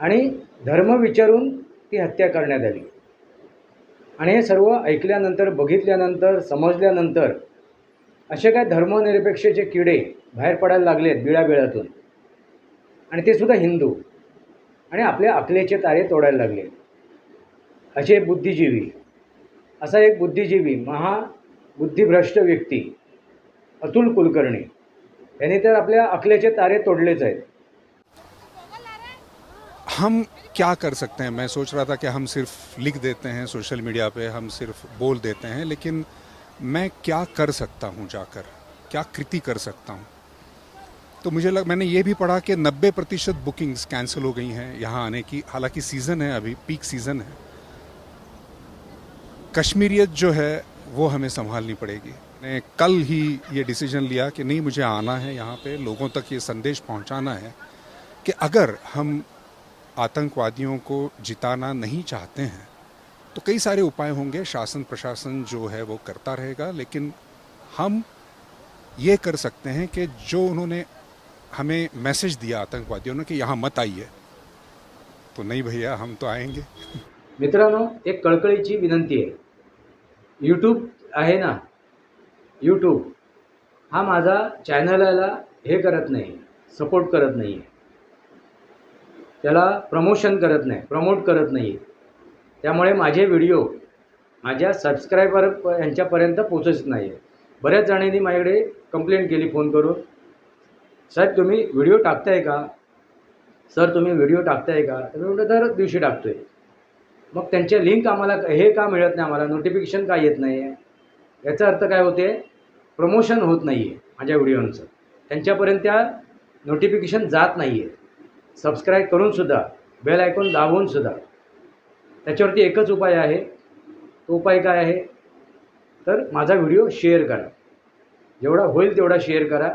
आणि धर्म विचारून ती हत्या करण्यात आली. आणि हे सर्व ऐकल्यानंतर बघितल्यानंतर समजल्यानंतर असे काय धर्मनिरपेक्षचे किडे बाहेर पडायला लागले आहेत बिळाबिळातून. आणि ते सुद्धा हिंदू. आणि आपल्या अकलेचे तारे तोडायला लागले असे बुद्धिजीवी असा एक बुद्धिजीवी महा बुद्धिभ्रष्ट व्यक्ती अतुल कुलकर्णी. यांनी तर आपल्या अकलेचे तारे तोडलेच आहेत. हम क्या कर सकते हैं? मैं सोच रहा था कि हम सिर्फ़ लिख देते हैं सोशल मीडिया पे, हम सिर्फ़ बोल देते हैं, लेकिन मैं क्या कर सकता हूँ जाकर? क्या कृति कर सकता हूँ? तो मुझे लग, मैंने ये भी पढ़ा कि 90 प्रतिशत बुकिंग्स कैंसिल हो गई हैं यहाँ आने की। हालाँकि सीज़न है अभी पीक सीज़न है। कश्मीरियत जो है, वो हमें संभालनी पड़ेगी। मैंने कल ही ये डिसीज़न लिया कि नहीं, मुझे आना है यहाँ पे, लोगों तक ये संदेश पहुँचाना है कि अगर हम आतंकवादियों को जिताना नहीं चाहते हैं तो कई सारे उपाय होंगे। शासन प्रशासन जो है वो करता रहेगा, लेकिन हम ये कर सकते हैं कि जो उन्होंने हमें मैसेज दिया आतंकवादियों ने कि यहाँ मत आइए तो नहीं भैया, हम तो आएँगे। मित्रांनो, एक कळकळीची विनंती आहे। यूट्यूब आहे ना? यूट्यूब हा माझा चॅनलला हे करत नाही सपोर्ट करत नाही आहे त्याला प्रमोशन करत नाही प्रमोट करत नाही त्यामुळे माझे व्हिडिओ माझ्या सबस्क्रायबर प यांच्यापर्यंत पोचत नाही आहे बऱ्याच जणांनी माझ्याकडे कंप्लेंट केली फोन करून. साहेब तुम्ही व्हिडिओ टाकताय का? सर तुम्ही व्हिडिओ टाकताय का? तर मी म्हटलं दर दिवशी टाकतो आहे मग त्यांचे लिंक आम्हाला हे का मिळत नाही आम्हाला? नोटिफिकेशन का येत नाही आहे याचा अर्थ काय होते? प्रमोशन होत नाही आहे माझ्या व्हिडिओंचं त्यांच्यापर्यंत त्या नोटिफिकेशन जात नाही आहे सबस्क्राईब करूनसुद्धा बेल ऐकून दाबूनसुद्धा त्याच्यावरती एकच उपाय आहे. तो उपाय काय आहे? तर माझा व्हिडिओ शेअर करा. जेवढा होईल तेवढा शेअर करा.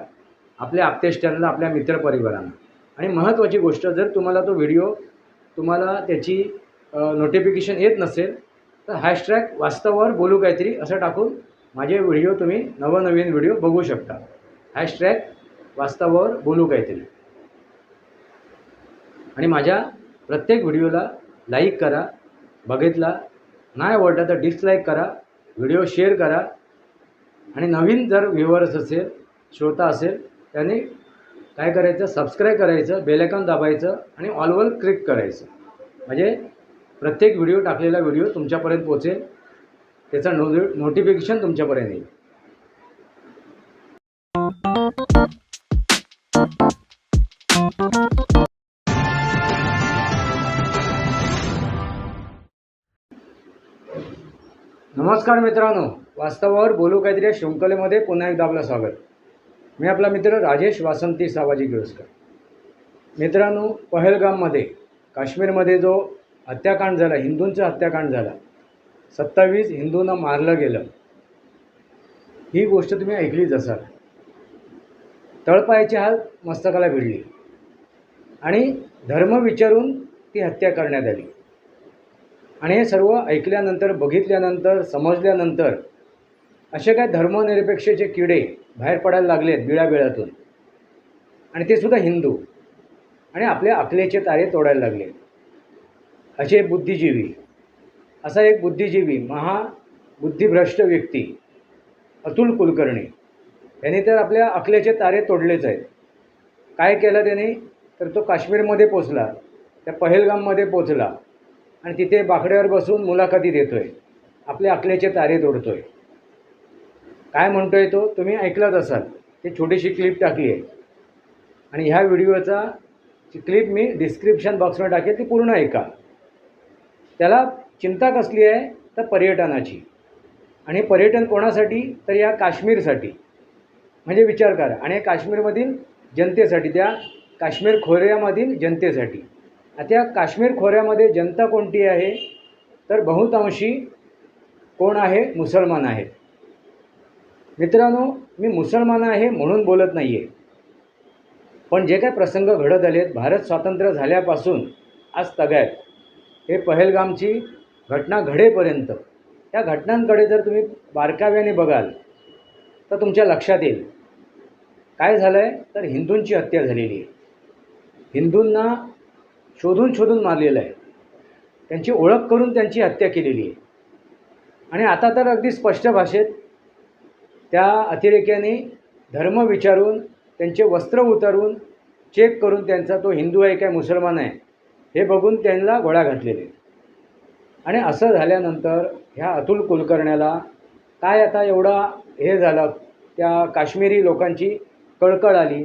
आपल्या आपतेष्टांना आपल्या मित्रपरिवारांना. आणि महत्त्वाची गोष्ट जर तुम्हाला तो व्हिडिओ तुम्हाला त्याची नोटिफिकेशन येत नसेल तर हॅशटॅग वास्तवावर बोलू काहीतरी असं टाकून माझे व्हिडिओ तुम्ही नवनवीन व्हिडिओ बघू शकता. हॅशटॅग वास्तवावर बोलू काहीतरी. आणि माझ्या प्रत्येक व्हिडिओला लाईक करा बघितला नाही आवडला तर डिसलाईक करा व्हिडिओ शेअर करा. आणि नवीन जर व्ह्युअर्स असेल श्रोता असेल त्याने काय करायचं? सबस्क्राईब करायचं बेलायकॉन दाबायचं आणि ऑलवर क्लिक करायचं. म्हणजे प्रत्येक व्हिडिओ टाकलेला व्हिडिओ तुमच्यापर्यंत पोचेल त्याचं नो नोटिफिकेशन तुमच्यापर्यंत येईल. नमस्कार मित्रांनो. वास्तवावर बोलू काहीतरी या शृंखलेमध्ये पुन्हा एकदा आपलं स्वागत. मी आपला मित्र राजेश वासंती सावाजी गिळसकर मित्रांनो पहलगाममध्ये काश्मीरमध्ये जो हत्याकांड झाला हिंदूंचा हत्याकांड झाला सत्तावीस हिंदूंना मारलं गेलं. ही गोष्ट तुम्ही ऐकलीच असाल. तळपायाची हाल मस्तकाला भिडली. आणि धर्म विचारून ती हत्या करण्यात आली. आणि हे सर्व ऐकल्यानंतर बघितल्यानंतर समजल्यानंतर असे काय धर्मनिरपेक्षचे किडे बाहेर पडायला लागले आहेत बिळाबिळातून आणि ते सुद्धा हिंदू. आणि आपल्या अकलेचे तारे तोडायला लागले असे बुद्धिजीवी असा एक बुद्धिजीवी महाबुद्धिभ्रष्ट व्यक्ती अतुल कुलकर्णी. यांनी तर आपल्या अकलेचे तारे तोडलेच आहेत. काय केलं त्याने? तर तो काश्मीरमध्ये पोचला त्या पहेलगाममध्ये पोचला. आणि तिथे बाकड्यावर बसून मुलाखती देतो आहे आपल्या अकलेचे तारे तोडतो आहे काय म्हणतो आहे तो? तुम्ही ऐकलंच असाल. ते छोटीशी क्लिप टाकली आहे. आणि ह्या व्हिडिओचा क्लिप मी डिस्क्रिप्शन बॉक्समध्ये टाकेल ती पूर्ण ऐका. त्याला चिंता कसली आहे? तर पर्यटनाची. आणि पर्यटन कोणासाठी? तर या काश्मीरसाठी. म्हणजे विचार करा. आणि काश्मीरमधील जनतेसाठी त्या काश्मीर खोऱ्यामधील जनतेसाठी. आता काश्मीर खोऱ्यामध्ये जनता कोणती आहे? तर बहुतांशी कोण आहे? मुसलमान आहेत मित्रांनो मी मुसलमान आहे म्हणून बोलत नाही आहे पण जे काय प्रसंग घडत आलेत भारत स्वातंत्र्य झाल्यापासून आज तगायत हे पहलगामची घटना घडेपर्यंत त्या घटनांकडे जर तुम्ही बारकाव्याने बघाल तर तुमच्या लक्षात येईल. काय झालं आहे तर हिंदूंची हत्या झालेली आहे. हिंदूंना शोधून शोधून मारलेलं आहे. त्यांची ओळख करून त्यांची हत्या केलेली आहे. आणि आता तर अगदी स्पष्ट भाषेत त्या अतिरेक्याने धर्म विचारून त्यांचे वस्त्र उतारून चेक करून त्यांचा तो हिंदू आहे काय मुसलमान आहे हे बघून त्यांना घोडा घातलेले. आणि असं झाल्यानंतर ह्या अतुल कुलकर्ण्याला काय आता एवढा हे झालं त्या काश्मीरी लोकांची कळकळ आली.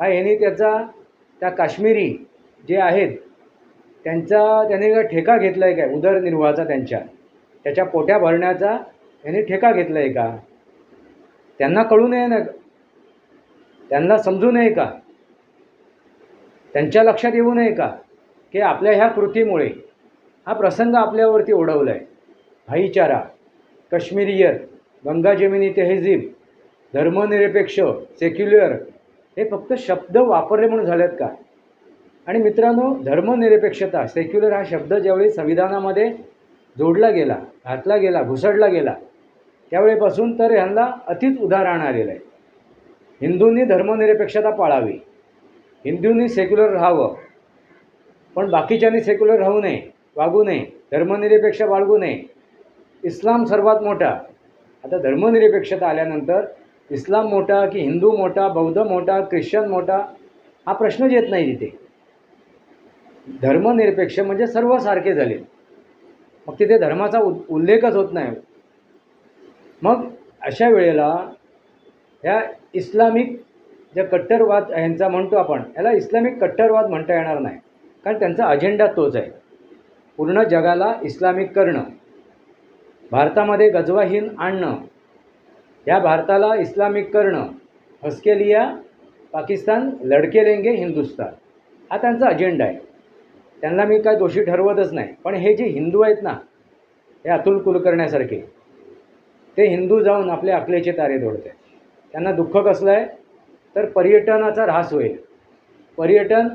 हा ह्याने त्याचा त्या काश्मीरी जे आहेत त्यांचा त्याने ठेका घेतला आहे काय उदरनिर्वाहाचा त्यांच्या त्याच्या पोट्या भरण्याचा त्यांनी ठेका घेतला आहे का? त्यांना कळू नये ना. त्यांना समजू नये का? त्यांच्या लक्षात येऊ नये का? की आपल्या ह्या कृतीमुळे हा प्रसंग आपल्यावरती ओढवला आहे भाईचारा कश्मीरियत गंगा जमिनी तेहजीब धर्मनिरपेक्ष सेक्युलर हे फक्त शब्द वापरले म्हणून झालेत का? आणि मित्रांनो धर्मनिरपेक्षता सेक्युलर हा शब्द ज्यावेळी संविधानामध्ये जोडला गेला घातला गेला घुसडला गेला त्यावेळेपासून तर ह्यांना अतिच उदाहरण आलेलं आहे. हिंदूंनी धर्मनिरपेक्षता पाळावी. हिंदूंनी सेक्युलर राहावं. पण बाकीच्यांनी सेक्युलर राहू नये वागू नये धर्मनिरपेक्ष बाळगू नये. इस्लाम सर्वात मोठा. आता धर्मनिरपेक्षता आल्यानंतर इस्लाम मोठा की हिंदू मोठा बौद्ध मोठा ख्रिश्चन मोठा हा प्रश्नच येत नाही तिथे. धर्मनिरपेक्ष म्हणजे सर्व सारखे झाले. मग तिथे धर्माचा उ उल्लेखच होत नाही. मग अशा वेळेला ह्या इस्लामिक ज्या कट्टरवाद ह्यांचा म्हणतो आपण याला इस्लामिक कट्टरवाद म्हणता येणार नाही. कारण त्यांचा अजेंडा तोच आहे. पूर्ण जगाला इस्लामिक करणं भारतामध्ये गजवाहीन आणणं या भारताला इस्लामिक करणं हसके लिया पाकिस्तान लडके लेंगे हिंदुस्तान हा त्यांचा अजेंडा आहे. त्यांना मी काय दोषी ठरवतच नाही. पण हे जे हिंदू आहेत ना हे अतुल कुलकर्ण्यासारखे ते हिंदू जाऊन आपले अकलेचे तारे तोडत आहेत त्यांना दुःख कसलं आहे? तर पर्यटनाचा ऱ्हास होईल. पर्यटन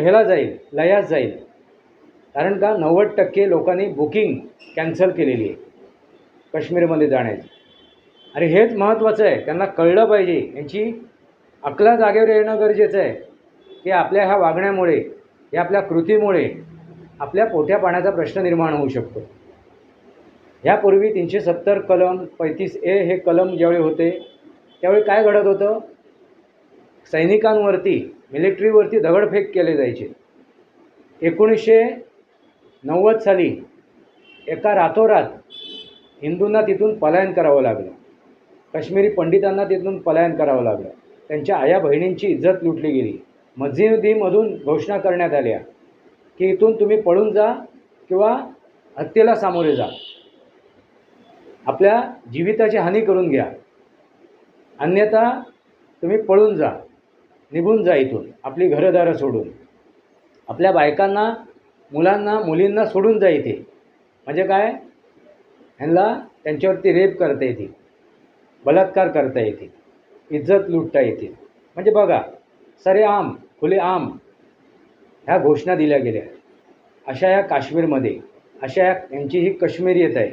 ह्याला जाईल लयास जाईल. कारण का? नव्वद टक्के लोकांनी बुकिंग कॅन्सल केलेली आहे. काश्मीरमध्ये जाण्याची. अरे हेच महत्त्वाचं आहे. त्यांना कळलं पाहिजे. यांची अकला जागेवर येणं गरजेचं आहे. की आपल्या ह्या वागण्यामुळे या आपल्या कृतीमुळे आपल्या पोट्या पाण्याचा प्रश्न निर्माण होऊ शकतो. यापूर्वी तीनशे सत्तर कलम पैतीस ए हे कलम ज्यावेळी होते त्यावेळी काय घडत होतं? सैनिकांवरती मिलिटरीवरती दगडफेक केले जायचे. एकोणीसशे नव्वद साली एका रातोरात हिंदूंना तिथून पलायन करावं लागलं. काश्मीरी पंडितांना तिथून पलायन करावं लागलं. त्यांच्या आया बहिणींची इज्जत लुटली गेली. मस्जिदीमधून घोषणा करण्यात आल्या की इथून तुम्ही पळून जा किंवा हत्येला सामोरे जा. आपल्या जीविताची हानी करून घ्या. अन्यथा तुम्ही पळून जा निघून जा इथून आपली घरदारं सोडून. आपल्या बायकांना मुलांना मुलींना सोडून जा इथे. म्हणजे काय? ह्यांना त्यांच्यावरती रेप करता येतील बलात्कार करता येतील इज्जत लुटता येतील म्हणजे बघा सरे आम खुलेआम ह्या घोषणा दिल्या गेल्या. अशा या काश्मीरमध्ये अशा या यांची ही कश्मीरियत आहे.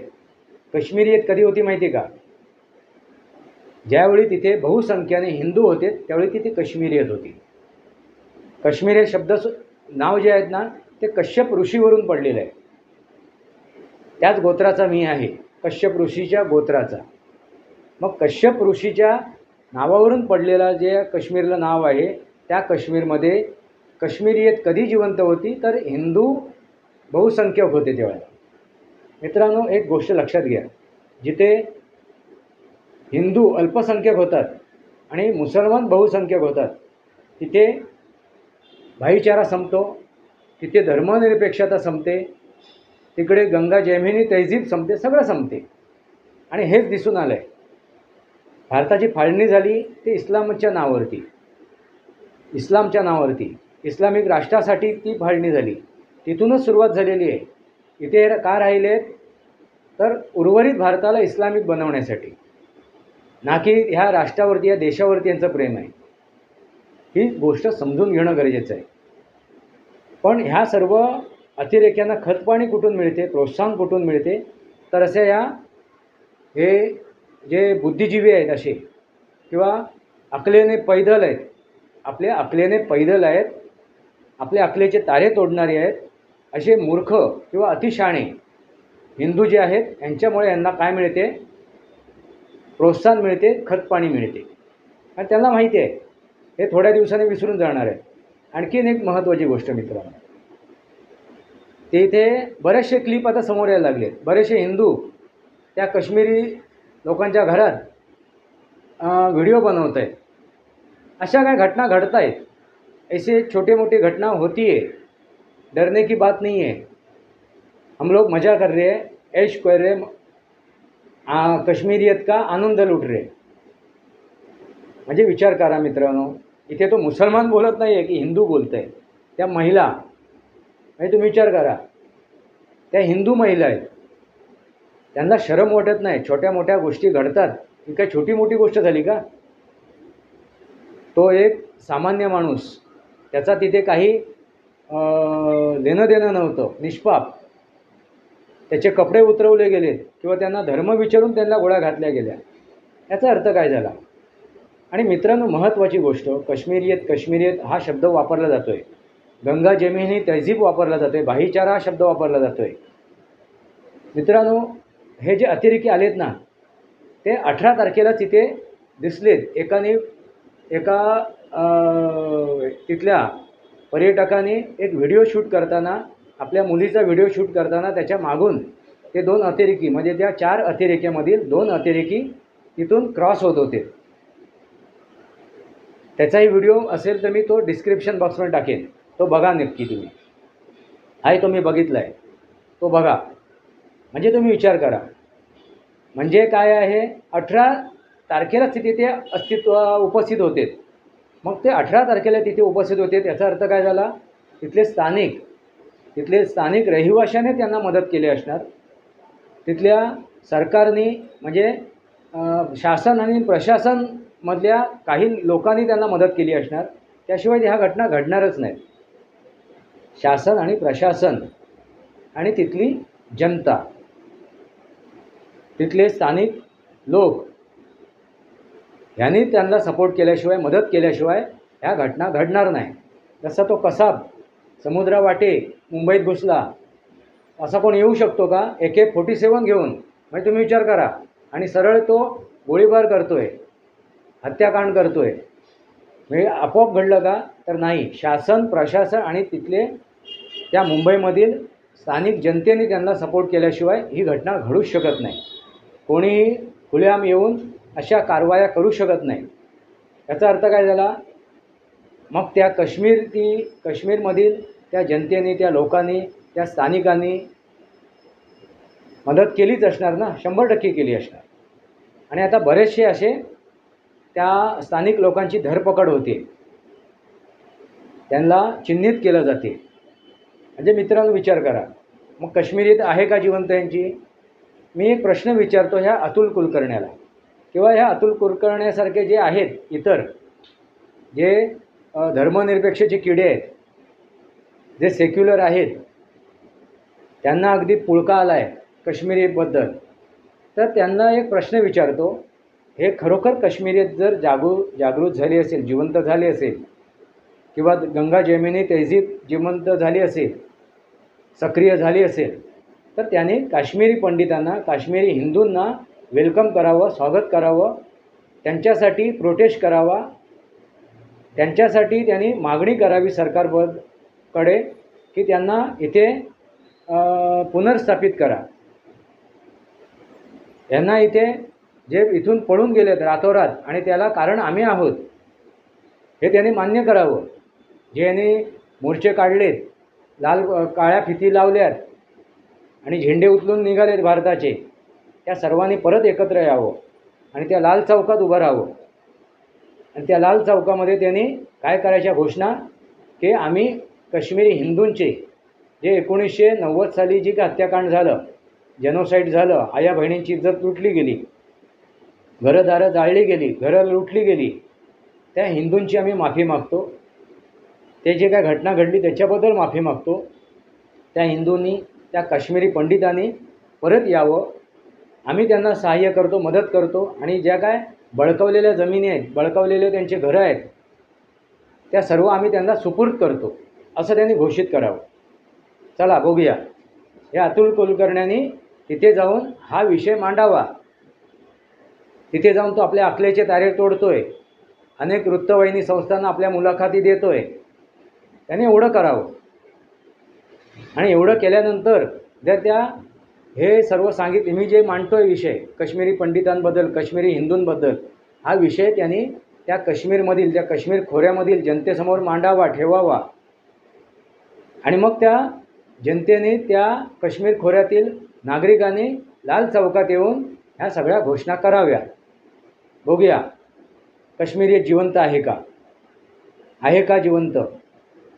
कश्मीरियत कधी होती माहिती आहे का? ज्यावेळी तिथे बहुसंख्याने हिंदू होते त्यावेळी तिथे कश्मीरियत होती. कश्मीर हे शब्द नाव जे आहेत ना ते कश्यप ऋषीवरून पडलेलं आहे. त्याच गोत्राचा मी आहे कश्यप ऋषीच्या गोत्राचा. मग कश्यप ऋषीच्या नावावरून पडलेला जे कश्मीरला नाव आहे त्या काश्मीरमध्ये काश्मीरीयत कधी जिवंत होती तर हिंदू बहुसंख्यक होते तेव्हा. मित्रांनो एक गोष्ट लक्षात घ्या. जिथे हिंदू अल्पसंख्यक होतात आणि मुसलमान बहुसंख्यक होतात तिथे भाईचारा संपतो तिथे धर्मनिरपेक्षता संपते तिकडे गंगा जैमिनी तहजीब संपते सगळं संपते. आणि हेच दिसून आलं आहे भारताची फाळणी झाली ते इस्लामच्या नावावरती. इस्लामच्या नावावरती इस्लामिक राष्ट्रासाठी ती फाळणी झाली. तिथूनच सुरुवात झालेली आहे. इथे का राहिले? तर उर्वरित भारताला इस्लामिक बनवण्यासाठी. ना की ह्या राष्ट्रावरती या देशावरती यांचं प्रेम आहे. ही गोष्ट समजून घेणं गरजेचं आहे. पण ह्या सर्व अतिरेक्यांना खतपाणी कुठून मिळते प्रोत्साहन कुठून मिळते? तर अशा या हे जे बुद्धिजीवी आहेत असे किंवा अकलेने पैदल आहेत आपले अकलेने पैदल आहेत आपल्या अकलेचे तारे तोडणारे आहेत असे मूर्ख किंवा अतिशाणे हिंदू जे आहेत यांच्यामुळे यांना काय मिळते? प्रोत्साहन मिळते खतपाणी मिळते. आणि त्यांना माहिती आहे हे थोड्या दिवसांनी विसरून जाणार आहे. आणखीन एक महत्त्वाची गोष्ट मित्रांनो. ते इथे बरेचसे क्लिप आता समोर यायला लागले बरेचसे हिंदू त्या काश्मीरी लोकांच्या घरात व्हिडिओ बनवत आहेत. अशा काय घटना घडत आहेत ऐसे छोटे मोटी घटना होती है डरने की बात नहीं है हम लोग मजा कर रहे हैं. ऐश कर रहे हैं, कश्मीरियत का आनंद लुट रहे म्हणजे विचार करा मित्रांनो इथे तो मुसलमान बोलत नाही आहे की हिंदू बोलत आहे त्या महिला म्हणजे तुम्ही विचार करा. त्या हिंदू महिला आहेत. त्यांना शरम वाटत नाही. छोट्या मोठ्या गोष्टी घडतात. ही काय छोटी मोठी गोष्ट झाली का? तो एक सामान्य माणूस. त्याचा तिथे काही लेणं देणं नव्हतं. निष्पाप. त्याचे कपडे उतरवले गेलेत किंवा त्यांना धर्म विचारून त्यांना गोळ्या घातल्या गेल्या. याचा अर्थ काय झाला? आणि मित्रांनो महत्त्वाची गोष्ट काश्मीरियत काश्मीरियत हा शब्द वापरला जातो आहे गंगा जमिनी तहजीब वापरला जातो आहे भाईचारा हा शब्द वापरला जातो आहे मित्रांनो हे जे अतिरेकी आलेत ना ते अठरा तारखेला तिथे दिसलेत. एकाने एका तिथल्या पर्यटकाने एक व्हिडिओ शूट करताना आपल्या मुलीचा व्हिडिओ शूट करताना त्याच्या मागून ते दोन अतिरेकी म्हणजे त्या चार अतिरेक्यामधील दोन अतिरेकी तिथून क्रॉस होत होते. त्याचाही व्हिडिओ असेल तर मी तो डिस्क्रिप्शन बॉक्समध्ये टाकेन. तो बघा नक्की तुम्ही. हाय तो मी बघितला आहे तो बघा. म्हणजे तुम्ही विचार करा. म्हणजे काय आहे? अठरा तारखेला तिथे ते अस्तित्व उपस्थित होते. मग ते अठरा तारखेला तिथे उपस्थित होते. त्याचा अर्थ काय झाला? तिथले स्थानिक तिथले स्थानिक रहिवाशाने त्यांना मदत केली असणार. तिथल्या सरकारने म्हणजे शासन आणि प्रशासनमधल्या काही लोकांनी त्यांना मदत केली असणार. त्याशिवाय ह्या घटना घडणारच नाहीत शासन आणि प्रशासन आणि तिथली जनता तिथले स्थानिक लोक ह्यांनी त्यांना सपोर्ट केल्याशिवाय मदत केल्याशिवाय ह्या घटना घडणार नाही. जसा तो कसाब समुद्रावाटे मुंबईत घुसला असा कोण येऊ शकतो का? ए के फोर्टी सेवन घेऊन. म्हणजे तुम्ही विचार करा. आणि सरळ तो गोळीबार करतो आहे हत्याकांड करतो आहे म्हणजे आपोआप घडलं का? तर नाही. शासन प्रशासन आणि तिथले त्या मुंबईमधील स्थानिक जनतेने त्यांना सपोर्ट केल्याशिवाय ही घटना घडूच शकत नाही. कोणीही खुलेआम येऊन अशा कारवाया करू शकत नाही. याचा अर्थ काय झाला? मग त्या काश्मीर ती काश्मीरमधील त्या जनतेने त्या लोकांनी त्या स्थानिकांनी मदत केलीच असणार ना? शंभर टक्के केली असणार. आणि आता बरेचसे असे त्या स्थानिक लोकांची धरपकड होते. त्यांना चिन्हित केलं जाते. म्हणजे मित्रांनो विचार करा. मग काश्मीरीत आहे का जिवंत यांची? मी एक प्रश्न विचारतो ह्या अतुल कुलकर्ण्याला. किंवा ह्या अतुल कुलकर्ण्यासारखे जे आहेत इतर जे धर्मनिरपेक्षचे किडे आहेत जे सेक्युलर आहेत त्यांना अगदी पुळका आला आहे काश्मीरीबद्दल तर त्यांना एक प्रश्न विचारतो हे खरोखर काश्मीरीत जर जागू जागृत झाली असेल जिवंत झाली असेल किंवा गंगा जमिनी तहजीब जिवंत झाली असेल सक्रिय झाली असेल तर त्याने काश्मीरी पंडितांना काश्मीरी हिंदूंना वेलकम करावं स्वागत करावं त्यांच्यासाठी प्रोटेस्ट करावा त्यांच्यासाठी त्यांनी मागणी करावी सरकारकडे की त्यांना इथे पुनर्स्थापित करा. यांना इथे जे इथून पळून गेलेत रातोरात आणि त्याला कारण आम्ही आहोत हे त्यांनी मान्य करावं. जे यांनी मोर्चे काढलेत लाल काळ्या फिती लावल्यात आणि झेंडे उचलून निघालेत भारताचे. त्या सर्वांनी परत एकत्र यावं आणि त्या लाल चौकात उभं राहावं. आणि त्या लाल चौकामध्ये त्यांनी काय करायच्या घोषणा? की आम्ही काश्मीरी हिंदूंचे जे एकोणीसशे नव्वद साली जी का हत्याकांड झालं जेनोसाईड झालं आया बहिणींची इज्जत लुटली गेली घरंदारं जाळली गेली घरं लुटली गेली त्या हिंदूंची आम्ही माफी मागतो. ते जे काय घटना घडली त्याच्याबद्दल माफी मागतो. त्या हिंदूंनी त्या काश्मीरी पंडितांनी परत यावं. आम्ही त्यांना सहाय्य करतो मदत करतो आणि ज्या काय बळकवलेल्या जमिनी आहेत बळकवलेले त्यांचे घरं आहेत त्या सर्व आम्ही त्यांना सुपूर्द करतो असं त्यांनी घोषित करावं. चला बघूया. हे अतुल कुलकर्ण्यांनी तिथे जाऊन हा विषय मांडावा. तिथे जाऊन तो आपल्या अकलेचे तारे तोडतोय. अनेक वृत्तवाहिनी संस्थांना आपल्या मुलाखती देतोय. त्याने एवढं करावं. आणि एवढं केल्यानंतर जर त्या हे सर्व सांगितले. मी जे मांडतोय विषय काश्मीरी पंडितांबद्दल काश्मीरी हिंदूंबद्दल हा विषय त्यांनी त्या काश्मीरमधील त्या काश्मीर खोऱ्यामधील जनतेसमोर मांडावा ठेवावा. आणि मग त्या जनतेने त्या काश्मीर खोऱ्यातील नागरिकांनी लाल चौकात येऊन ह्या सगळ्या घोषणा कराव्या. बघूया काश्मीर जिवंत आहे का? आहे का जिवंत?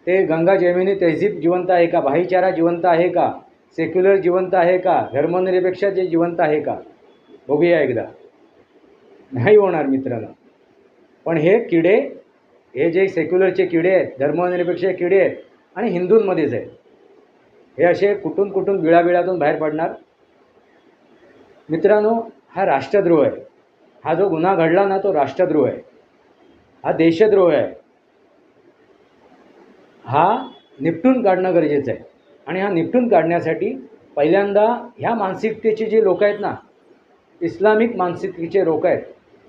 ते गंगा जैमिनी तहजीब जिवंत आहे का? भाईचारा जिवंत आहे का? सेक्युलर जिवंत आहे का? धर्मनिरपेक्ष जे जिवंत आहे का? बघूया एकदा. नाही होणार मित्रांनो. पण हे किडे हे जे सेक्युलरचे किडे आहेत धर्मनिरपेक्ष किडे आहेत आणि हिंदूंमध्येच आहेत हे असे कुठून कुठून बिळाबिळातून बाहेर पडणार? मित्रांनो हा राष्ट्रद्रोह आहे. हा जो गुन्हा घडला ना तो राष्ट्रद्रोह आहे. हा देशद्रोह आहे. हा निपटून काढणं गरजेचं आहे. आणि हा निपटून काढण्यासाठी पहिल्यांदा ह्या मानसिकतेचे जे लोक आहेत ना इस्लामिक मानसिकतेचे लोक आहेत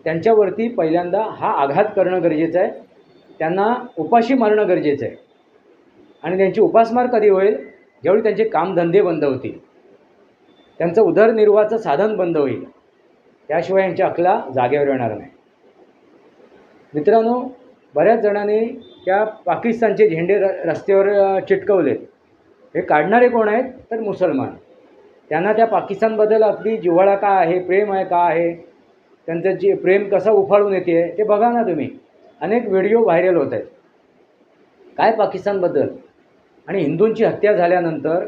त्यांच्यावरती पहिल्यांदा हा आघात करणं गरजेचं आहे. त्यांना उपाशी मारणं गरजेचं आहे. आणि त्यांची उपासमार कधी होईल? ज्यावेळी त्यांचे कामधंदे बंद होतील. त्यांचं उदरनिर्वाहाचं साधन बंद होईल. त्याशिवाय यांच्या अकला जागेवर येणार नाही. मित्रांनो बऱ्याच जणांनी त्या पाकिस्तानचे झेंडे र रस्त्यावर चिटकवलेत. हे काढणारे कोण आहेत? तर मुसलमान. त्यांना त्या पाकिस्तानबद्दल अगदी जिव्हाळा का आहे प्रेम आहे का आहे त्यांचं जे प्रेम कसं उफाळून येते ते बघा ना तुम्ही. अनेक व्हिडिओ व्हायरल होत आहेत. काय पाकिस्तानबद्दल? आणि हिंदूंची हत्या झाल्यानंतर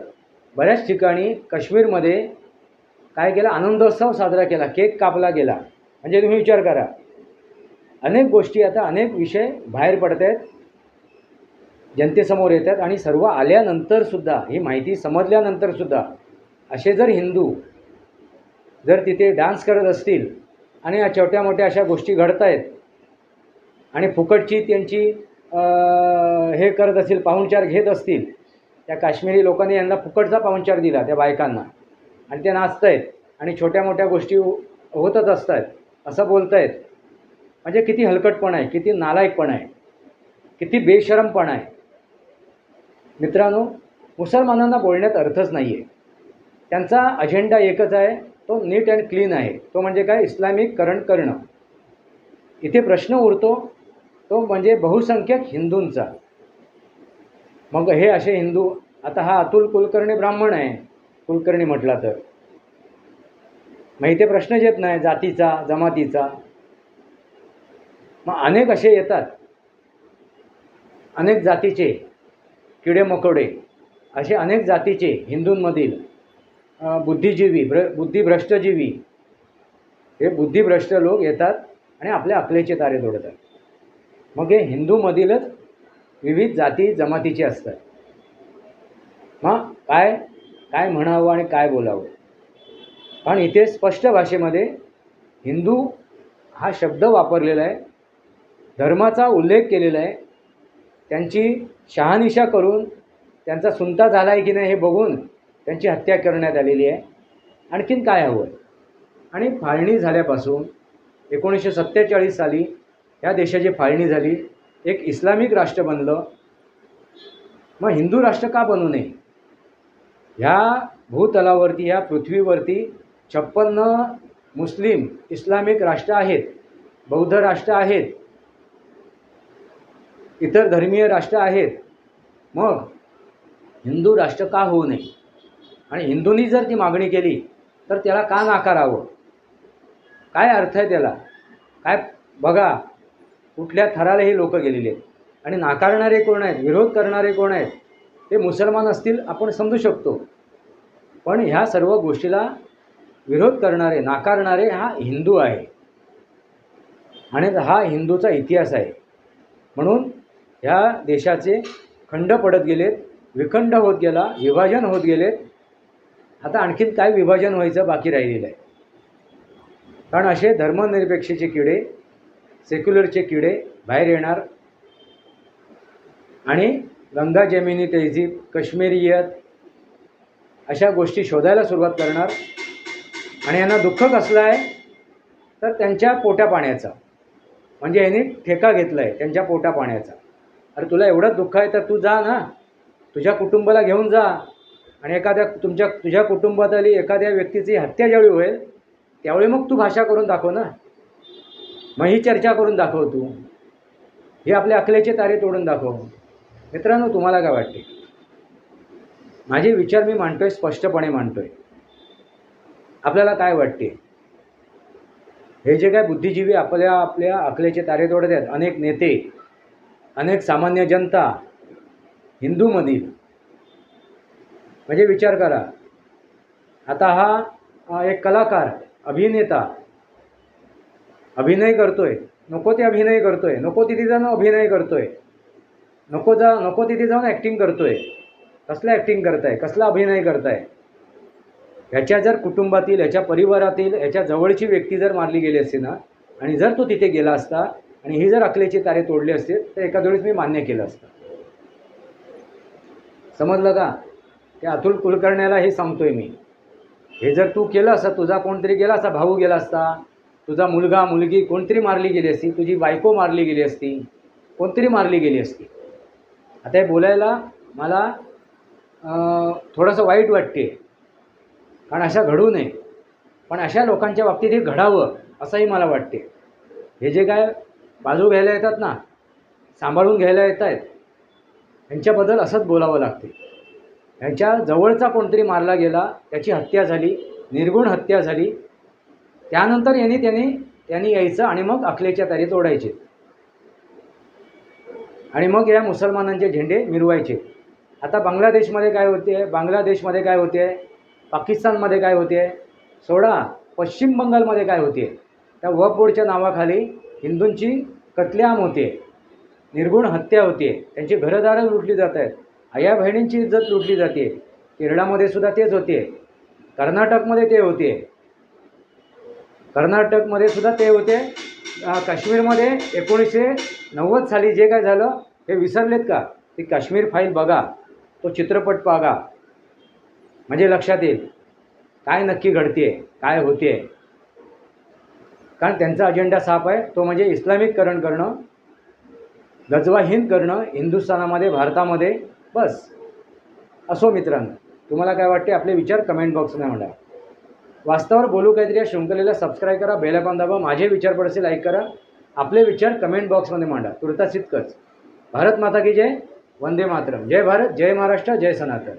बऱ्याच ठिकाणी काश्मीरमध्ये काय केलं? आनंदोत्सव साजरा केला केक कापला गेला. म्हणजे तुम्ही विचार करा. अनेक गोष्टी आता अनेक विषय बाहेर पडत आहेत. जनतेसमोर येतात आणि सर्व आल्यानंतरसुद्धा ही माहिती समजल्यानंतरसुद्धा असे जर हिंदू जर तिथे डान्स करत असतील आणि या छोट्या मोठ्या अशा गोष्टी घडत आहेत आणि फुकटची त्यांची हे करत असतील पाहुणचार घेत असतील त्या काश्मीरी लोकांनी यांना फुकटचा पाहुणचार दिला त्या बायकांना. आणि ते नाचत आहेत आणि छोट्या मोठ्या गोष्टी होतच होतच असतात असं बोलत आहेत म्हणजे किती हलकटपण आहे किती नालायकपण आहे किती बेशरमपण आहे. मित्रांनो मुसलमानांना बोलण्यात अर्थच नाही आहे त्यांचा अजेंडा एकच आहे तो नीट अँड क्लीन आहे. तो म्हणजे काय? इस्लामिककरण करणं. इथे प्रश्न उरतो तो म्हणजे बहुसंख्यक हिंदूंचा. मग हे असे हिंदू आता हा अतुल कुलकर्णी ब्राह्मण आहे कुलकर्णी म्हटला तर. मग इथे प्रश्नच येत नाही जातीचा जमातीचा. मग अनेक असे येतात. अनेक जातीचे. किडे मकोडे असे अनेक जातीचे हिंदूंमधील बुद्धिजीवी भ्र बुद्धिभ्रष्टजीवी हे बुद्धिभ्रष्ट लोक येतात आणि आपल्या अकलेचे तारे जोडतात मग हे हिंदूमधीलच विविध जाती जमातीचे असतात. मग काय काय म्हणावं आणि काय बोलावं? पण इथे स्पष्ट भाषेमध्ये हिंदू हा शब्द वापरलेला आहे धर्माचा उल्लेख केलेला आहे त्यांची शहानिशा करून त्यांचा सुनता झाला आहे की नाही हे बघून त्यांची हत्या करण्यात आलेली आहे. आणखीन काय हवं? आहे आणि फाळणी झाल्यापासून एकोणीसशे सत्तेचाळीस साली या देशाची फाळणी झाली. एक इस्लामिक राष्ट्र बनलं. मग हिंदू राष्ट्र का बनू नये? ह्या भूतलावरती ह्या पृथ्वीवरती छप्पन्न मुस्लिम इस्लामिक राष्ट्र आहेत. बौद्ध राष्ट्र आहेत. इतर धर्मीय राष्ट्र आहेत. मग हिंदू राष्ट्र का होऊ नये? आणि हिंदूंनी जर ती मागणी केली तर त्याला का नाकारावं? काय अर्थ आहे त्याला? काय बघा कुठल्या थराला हे लोक गेलेले आहेत. आणि नाकारणारे कोण आहेत? विरोध करणारे कोण आहेत? ते मुसलमान असतील आपण समजू शकतो. पण ह्या सर्व गोष्टीला विरोध करणारे नाकारणारे हा हिंदू आहे. आणि हा हिंदूचा इतिहास आहे. म्हणून ह्या देशाचे खंड पडत गेलेत विखंड होत गेला विभाजन होत गेलेत. आता आणखीन काय विभाजन व्हायचं बाकी राहिलेलं आहे? कारण असे धर्मनिरपेक्षेचे किडे सेक्युलरचे किडे बाहेर येणार. आणि गंगा जमिनी तहजीब कश्मीरियत अशा गोष्टी शोधायला सुरुवात करणार. आणि यांना दुःख कसलं आहे? तर त्यांच्या पोटा पाण्याचा. म्हणजे यांनी ठेका घेतला आहे त्यांच्या पोटा पाण्याचा. अरे तुला एवढं दुःख आहे तर तू जा ना. तुझ्या कुटुंबाला घेऊन जा. आणि एखाद्या तुमच्या तुझ्या कुटुंबातली एखाद्या व्यक्तीची हत्या ज्यावेळी होईल त्यावेळी मग तू भाषा करून दाखव ना. मग ही चर्चा करून दाखव तू. हे आपल्या अकलेचे तारे तोडून दाखव. मित्रांनो तुम्हाला काय वाटते? माझे विचार मी मांडतोय स्पष्टपणे मांडतोय. आपल्याला काय वाटते? हे जे काय बुद्धिजीवी आपल्या आपल्या अकलेचे तारे तोडत आहेत अनेक नेते अनेक सामान्य जनता हिंदूमधील म्हणजे विचार करा. आता हा एक कलाकार अभिनेता अभिनय करतोय. नको ते अभिनय करतोय. नको तिथे जाऊन अभिनय करतोय. नको जा नको तिथे जाऊन ॲक्टिंग करतोय. कसलं ॲक्टिंग करताय? कसला अभिनय करताय? ह्याच्या जर कुटुंबातील ह्याच्या परिवारातील ह्याच्या जवळची व्यक्ती जर मारली गेली असती ना आणि जर तो तिथे गेला असता आणि ही जर अकलेची तारे तोडली असते तर एका वेळेस मी मान्य केलं असतं. समजलं का? की अतुल कुलकर्ण्याला हे सांगतोय मी. हे जर तू केलं असतं तुझा कोणतरी गेला असता भाऊ गेला असता तुझा मुलगा मुलगी कोणतरी मारली गेली असती तुझी बायको मारली गेली असती कोणतरी मारली गेली असती. आता हे बोलायला मला थोडंसं वाईट वाटते. कारण अशा घडू नये. पण अशा लोकांच्या बाबतीत हे घडावं असंही मला वाटते. हे जे काय बाजू घ्यायला येतात ना सांभाळून घ्यायला येत आहेत ह्यांच्याबद्दल असंच बोलावं लागते. ह्यांच्या जवळचा कोणतरी मारला गेला त्याची हत्या झाली निर्गुण हत्या झाली. त्यानंतर यांनी त्यांनी त्यांनी यायचं आणि मग अखलेच्या तारी तोडायचे आणि मग या मुसलमानांचे झेंडे मिरवायचे. आता बांगलादेशमध्ये काय होते? बांगलादेशमध्ये काय होते? पाकिस्तानमध्ये काय होते? सोडा पश्चिम बंगालमध्ये काय होते? त्या वक बोर्डच्या नावाखाली हिंदूंची कत्लेआम होते निर्गुण हत्या होते त्यांची घरदारं लुटली जात आहेत. आया बहिणींची इज्जत लुटली जाते. केरळामध्ये सुद्धा तेच होते. कर्नाटकमध्ये ते होते. कर्नाटकमध्ये सुद्धा ते होते. काश्मीरमध्ये एकोणीसशे नव्वद साली जे काय झालं हे विसरलेत का? ती काश्मीर फाईल बघा. तो चित्रपट बघा म्हणजे लक्षात येईल. काय नक्की घडते काय होते कारण त्यांचा अजेंडा साफ आहे. तो म्हणजे इस्लामिककरण करणं गजवा हिंद करणं हिंदुस्थानामध्ये भारतामध्ये बस. असो मित्रांनो तुम्हाला काय वाटते? आपले विचार कमेंट बॉक्समध्ये म्हणा वास्तवावर बोलू काहीतरी या शृंखलेला सबस्क्राईब करा बेलायकॉन दाबा माझे विचार पडसे लाईक करा आपले विचार कमेंट बॉक्समध्ये मांडा. तुर्तास इतकंच. भारत माता की जय वंदे मातरम. जय भारत जय महाराष्ट्र जय सनातन.